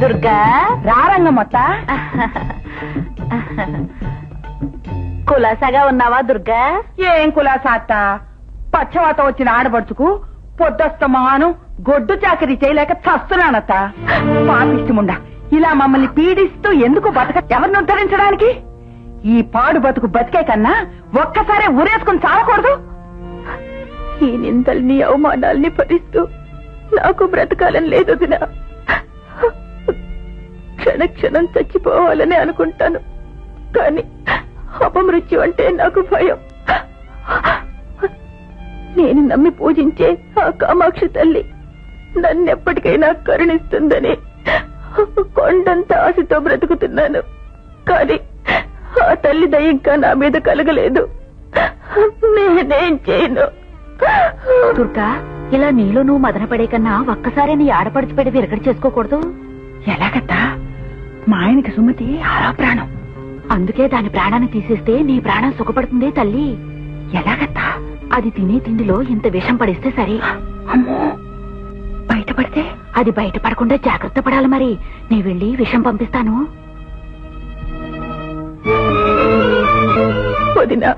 దుర్గా? రారంగమ్మత్త కులాసాగా ఉన్నావా దుర్గా? ఏం కులాసా అత్త పచ్చవాత వచ్చిన ఆడబడుచుకు పొద్దస్తమాను గొడ్డు చాకరీ చేయలేక చస్తున్నానత్త. పాపిష్టముండా ఇలా మమ్మల్ని పీడిస్తూ ఎందుకు బతక ఎవరిని ఉద్ధరించడానికి? ఈ పాడు బతుకు బతికే కన్నా ఒక్కసారే ఊరేసుకుని చాలకూడదు ఈ నిందల్ని అవమానాల్ని భరిస్తూ నాకు బ్రతకాలని లేదు దినా క్షణ క్షణం చచ్చిపోవాలని అనుకుంటాను. కానీ అపమృత్యు అంటే నాకు భయం. నేను నమ్మి పూజించే ఆ కామాక్షి తల్లి నన్నెప్పటికైనా కరుణిస్తుందని కొండంత ఆశతో బ్రతుకుతున్నాను. కానీ ఆ తల్లి దయ ఇంకా నా మీద కలగలేదు. నేనేం చేయను. దుర్గా ఇలా నీలో నువ్వు మదన పడే కన్నా ఒక్కసారి నీ ఆడపడిచి పెడి విరగడి చేసుకోకూడదు? ఎలాగత్తా? మా ఆయనకి సుమతి ఆరో ప్రాణం. అందుకే దాని ప్రాణాన్ని తీసేస్తే నీ ప్రాణం సుఖపడుతుంది తల్లి. ఎలాగత్తా? అది తినే తిండిలో ఇంత విషం పడిస్తే సరే. అమ్మో! బయటపడితే? అది బయటపడకుండా జాగ్రత్త పడాలి మరి. నీ వెళ్ళి విషం పంపిస్తాను. వదినా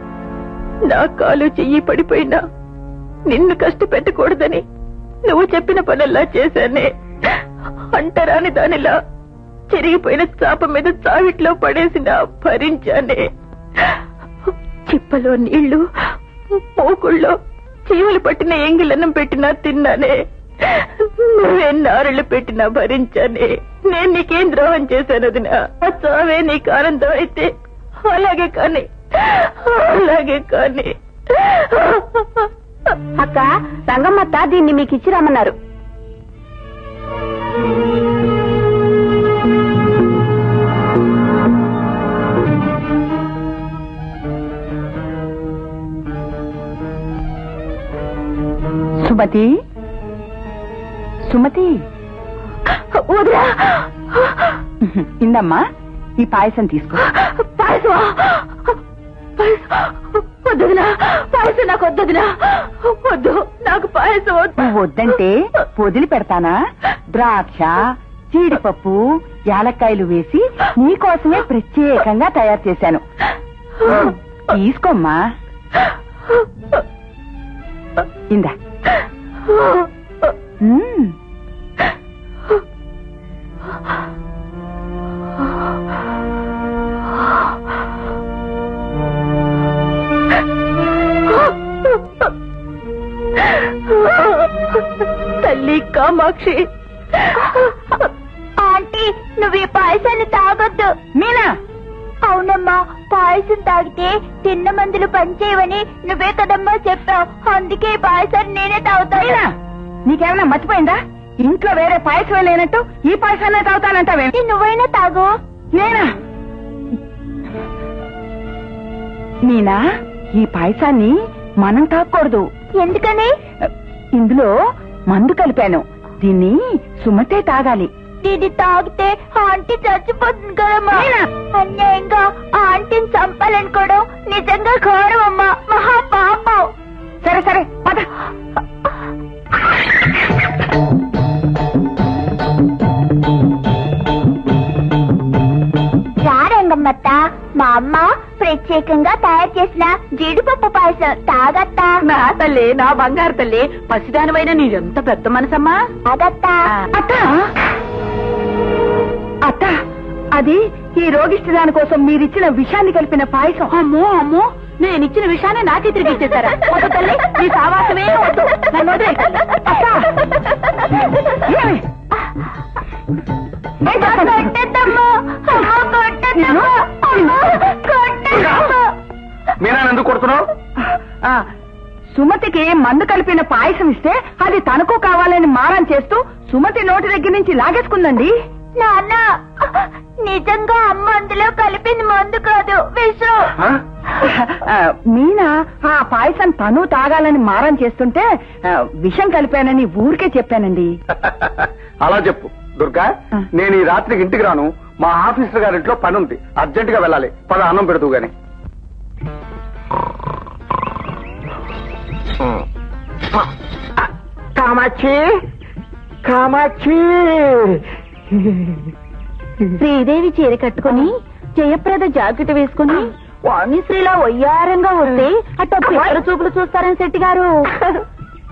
నా కాలు చెయ్యి పడిపోయినా నిన్ను కష్టపెట్టకూడదని నువ్వు చెప్పిన పనల్లా చేశానే. అంటరాని దానిలా చెరిగిపోయిన చాప మీద చావిట్లో పడేసిన భరించానే. చిప్పలో నీళ్ళు పోకుళ్ళో చీమలు పట్టిన ఎంగిలన్నం పెట్టినా తిన్నానే. నువ్వే నువ్వెన్నారులు పెట్టినా భరించానే. నేను నీకేం ద్రోహం చేశాను వదినా. ఆ చావే నీకు ఆనందం అయితే. అలాగే కానీ అలాగే కానీ. అక్క రంగమ్మత్త దీన్ని మీకు ఇచ్చి రమ్మన్నారు. సుమతి? సుమతి? వదినా ఇందమ్మా ఈ పాయసం తీసుకో. వద్దుదినా పాయసం నాకు వద్దుదినా. వద్దు నాకు పాయసం వద్దంటే వదిలి పెడతానా? ద్రాక్ష జీడిపప్పు యాలక్కాయలు వేసి నీకోసమే ప్రత్యేకంగా తయారు చేశాను. తీసుకోమ్మా. ఇందా. తల్లి కామాక్షి. ఆంటీ నువ్వు ఈ పాయసాన్ని తాగొద్దు. మీనా? అవునమ్మా పాయసం తాగితే తిన్న మందులు పనిచేయవని నువ్వే కదమ్మా చెప్పావు. అందుకే పాయసాన్ని నేనే తాగుతాను. మీనా నీకేమైనా మర్చిపోయిందా? ఇంట్లో వేరే పాయసం లేనట్టు ఈ పాయసాన్ని తాగుతానంటావే నువ్వైనా తాగు. నేనా? మీనా ఈ పాయసాన్ని మనం తాగకూడదు. ఎందుకని? ఇందులో మందు కలిపాను. దీన్ని సుమతే తాగాలి. దీన్ని తాగితే ఆంటీ చచ్చిపోతుంది కదమ్మా! అన్యాయంగా ఆ ఆంటీని చంపాలనుకోవడం నిజంగా ఘోరం అమ్మా మహా పాపం సరే సరే పద. అమ్మ ప్రత్యేకంగా తయారు చేసిన జీడిపప్పు పాయసం తాగత్తా. నా తల్లి నా బంగారు తల్లి పసిదానివైన నీరెంత పెద్ద మనసమ్మా? తాగత్తా అత్త? అత్త అది ఈ రోగిష్టి దాని కోసం మీరిచ్చిన విషాన్ని కలిపిన పాయసం. అమ్మో అమ్మో నేను ఇచ్చిన విషయాన్ని నాకే తిరిగి ఇచ్చేసారా వద్దు తల్లి, నీ సావాసమే వద్దు. నన్ను వదిలేయ్. అత్త! ఏమి? ఏం చేస్తాను? కొట్టద్దమ్మా అమ్మో కొట్టద్దమ్మా అమ్మో కొట్టద్దమ్మా మీనా ఎందుకు కొడుతున్నావు? ఆ, సుమతికి మందు కలిపిన పాయసం ఇస్తే అది తనకు కావాలని మారం చేస్తూ సుమతి నోటి దగ్గర నుంచి లాగేసుకుందండి. నాన్న నిజంగా అమ్మ అందులో కలిపింది మందు కాదు. విషం. ఆ? ఆ, మీనా ఆ పాయసం తను తాగాలని మారం చేస్తుంటే ఆ, విషం కలిపానని ఊరికే చెప్పానండి. అలా చెప్పు. దుర్గా ఆ. నేను ఈ రాత్రికి ఇంటికి రాను. మా ఆఫీసర్ గారింట్లో పని ఉంది అర్జెంట్గా వెళ్ళాలి. పద అన్నం పెడుతూ గాని. కామాక్షి? కామాక్షి! శ్రీదేవి చీర కట్టుకుని జయప్రద జాకెట్ వేసుకుని వాణిశ్రీలా వయ్యారంగా వస్తే అట్ట పిల్లల చూపులు చూస్తారని శెట్టి గారు.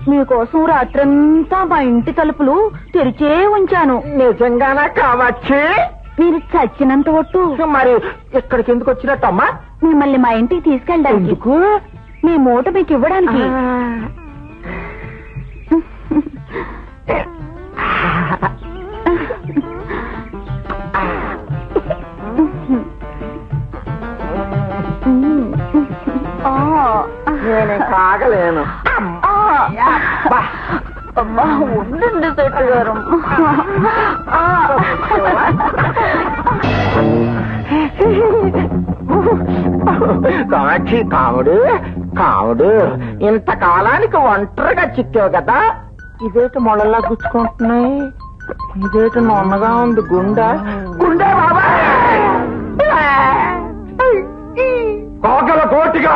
మీకోసం రాత్రంతా మా ఇంటి తలుపులు తెరిచే ఉంచాను. నిజంగానా కామాక్షి? మీరు చచ్చినంత ఒట్టు. మరి ఇక్కడికి ఎందుకు వచ్చినట్టమ్మా? మిమ్మల్ని మా ఇంటికి తీసుకెళ్ళడానికి. ఎందుకు? మీ మూట మీకు ఇవ్వడానికి. నేను కాగలేను. అమ్మా ఉండండి శెట్టి గారు. కామాక్షి కాముడు కాముడు ఇంతకాలానికి ఒంటరిగా చిక్కావు కదా. ఇదేటి మొళ్ళలా గుచ్చుకుంటున్నాయి? ఇదేటి నొన్నగా ఉంది గుండె? గుండె బాబా కోకల కోటిగా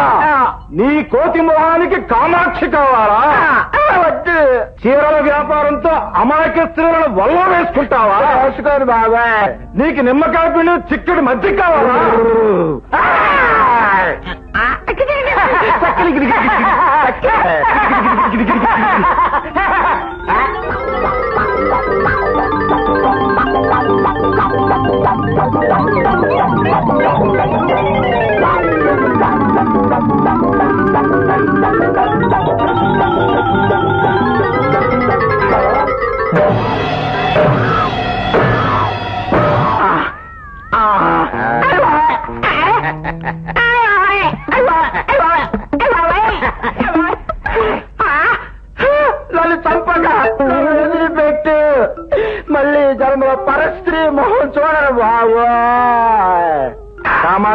నీ కోతి మొహానికి కామాక్షి కావాలా? వద్దు. చీరల వ్యాపారంతో అమాయక స్త్రీలను వల్ల వేసుకుంటావా? వేసుకోరు బాబాయ్. నీకు నిమ్మకాయ పిండి చిక్కడి మధ్య కావాలా? నన్ను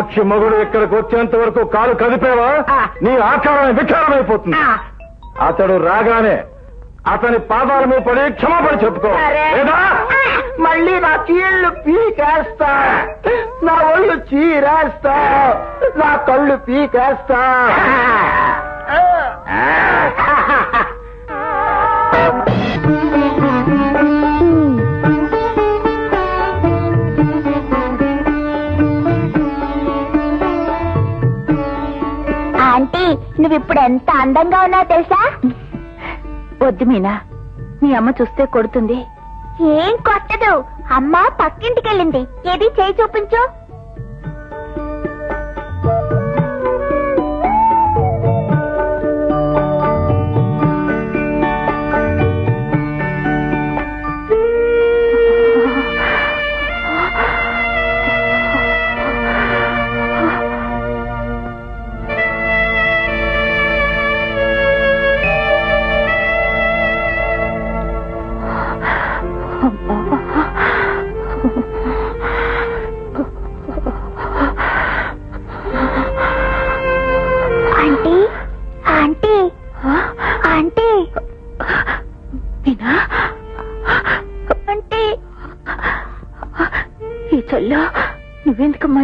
కామాక్షి మొగుడు ఇక్కడికి వచ్చేంత వరకు కాలు కదిపేవా? నీ ఆకారం వికారమైపోతుంది. అతడు రాగానే అతని పాదాల మీద పడి క్షమాపణ చెప్పుకో. లేదా? మళ్ళీ నా కీళ్ళు పీకేస్తా. నా ఒళ్ళు చీరేస్తా. నా కళ్ళు పీకేస్తా. నువ్విప్పుడు ఇప్పుడు ఎంత అందంగా ఉన్నావు తెలుసా? వద్దు మీనా. మీ అమ్మ చూస్తే కొడుతుంది. ఏం కొట్టదు. అమ్మ పక్కింటికెళ్ళింది. ఏది చేయి చూపించు.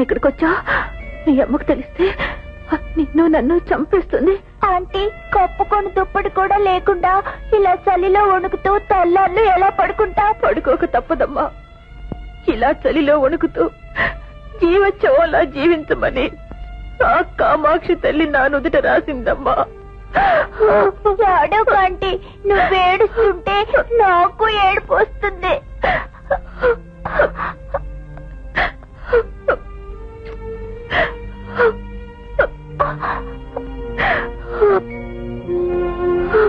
ఇక్కడికి వచ్చా నీ అమ్మకు తెలిస్తే నిన్ను నన్ను చంపేస్తుంది. ఆంటీ కప్పుకొని దుప్పటి కూడా లేకుండా ఇలా చలిలో వణుకుతూ తెల్లార్లు ఎలా పడుకుంటా? పడుకోక తప్పదమ్మా. ఇలా చలిలో వణుకుతూ జీవచ్చోలా జీవించమని ఆ కామాక్షి తల్లి నా నుదుట రాసిందమ్మా. ఏడవకు ఆంటీ నువ్వు ఏడుస్తుంటే నాకు ఏడుపు వస్తుంది.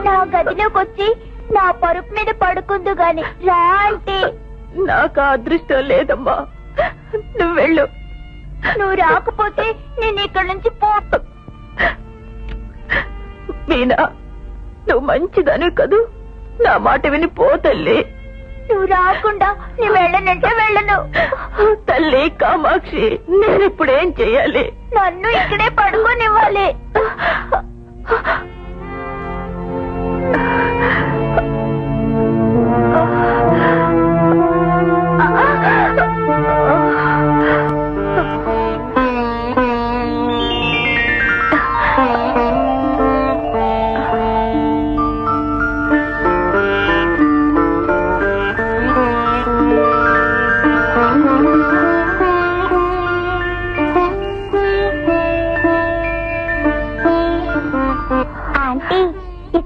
నా గదిలోకి వచ్చి నా పరుపు మీద పడుకుందు గాని రా ఆంటీ నాకు ఆ అదృష్టం లేదమ్మా. నువ్వు వెళ్ళు. నువ్వు రాకపోతే నేను ఇక్కడ నుంచి పో మీనా నువ్వు మంచిదని కదూ. నా మాట విని పో తల్లి నువ్వు రాకుండా నీ వెళ్ళనంటే వెళ్ళను. తల్లి కామాక్షి నేను ఇప్పుడేం చెయ్యాలి నన్ను ఇక్కడే పడుకోనివ్వాలి.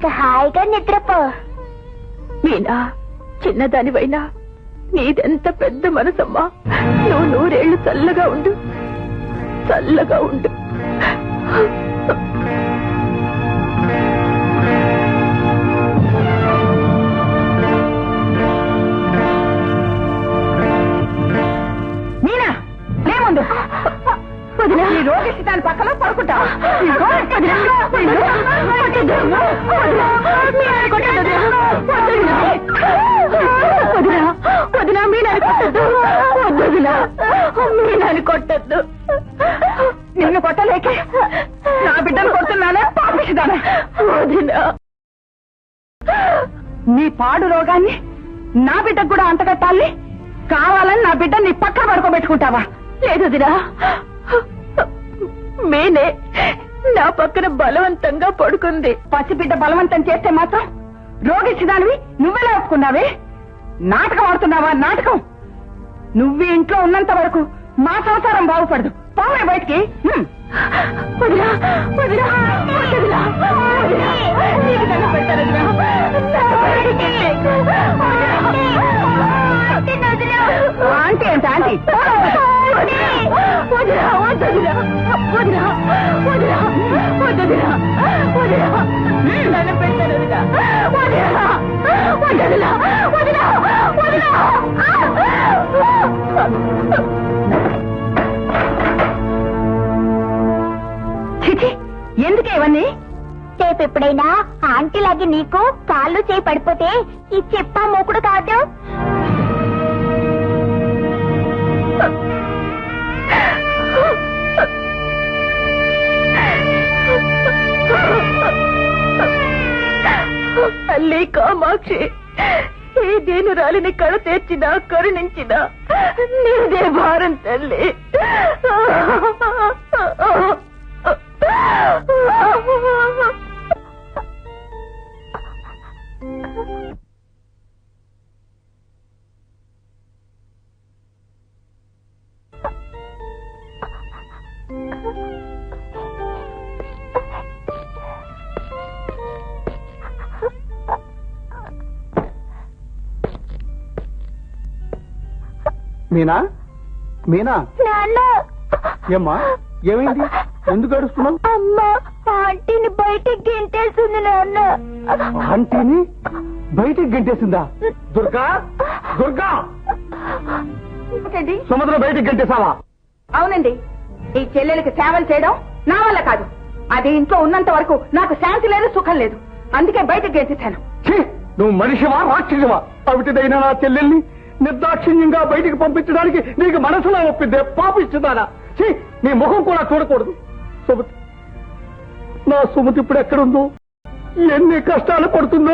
ఇక హాయిగా నిద్రపో. మీనా చిన్నదానివైనా నీదెంత పెద్ద మనసమ్మా. నువ్వు నూరేళ్ళు చల్లగా ఉండు. చల్లగా ఉండు. పక్కన వదినా, నిన్ను కొట్టలేకే నా బిడ్డను కొడుతున్నానే? పాపిస్తాను? వదినా. నీ పాడు రోగాన్ని నా బిడ్డకు కూడా అంతకట్టాలి కావాలని నా బిడ్డ నీ పక్కన పడుకోబెట్టుకుంటావా? లేదు దిరా మీనే నా పక్కన బలవంతంగా పడుకుంది. పసిబిడ్డ బలవంతం చేస్తే మాత్రం రోగిచ్చిదానివి నువ్వెలా ఒప్పుకున్నావే? నాటకం ఆడుతున్నావా? నాటకం? నువ్వు ఇంట్లో ఉన్నంత వరకు మా సంసారం బాగుపడదు. పోవే బయటికి. ఆంటీ ఏంటి ఆంటీ. చిచి ఎందుకే ఇవన్నీ? రేపు ఎప్పుడైనా ఆంటీలాగే నీకు కాళ్ళు చేయి పడిపోతే ఈ చెప్పా మూకుడు కాదు. తల్లి కామాక్షి ఈ దేనురాలిని కళ తెచ్చినా కరుణించినా నీదే భారం తల్లి. మీనా? మీనా? ఏమ్మా? ఏమైంది? ఎందుకు అడుస్తున్నావు అమ్మ ఆంటీని బయటికి గెంటేస్తుంది నాన్న. ఆంటీని బయటికి గంటేసిందా? దుర్గా? దుర్గా? సుమద్ర బయటికి గంటేసావా అవునండి. ఈ చెల్లెలకి సేవలు చేయడం నా వల్ల కాదు. అది ఇంట్లో ఉన్నంత వరకు నాకు శాంతి లేదు సుఖం లేదు. అందుకే బయటకు గెలిచేశాను! నువ్వు మనిషివా రాక్షసివా? అవిటిదైన నా చెల్లెల్ని నిర్దాక్షిణ్యంగా బయటికి పంపించడానికి నీకు మనసులో ఒప్పిందే పాపిస్తుందానా ఛీ! నీ ముఖం కూడా చూడకూడదు. సుమతి నా సుమతి ఇప్పుడు ఎక్కడుందో? ఎన్ని కష్టాలు పడుతుందో?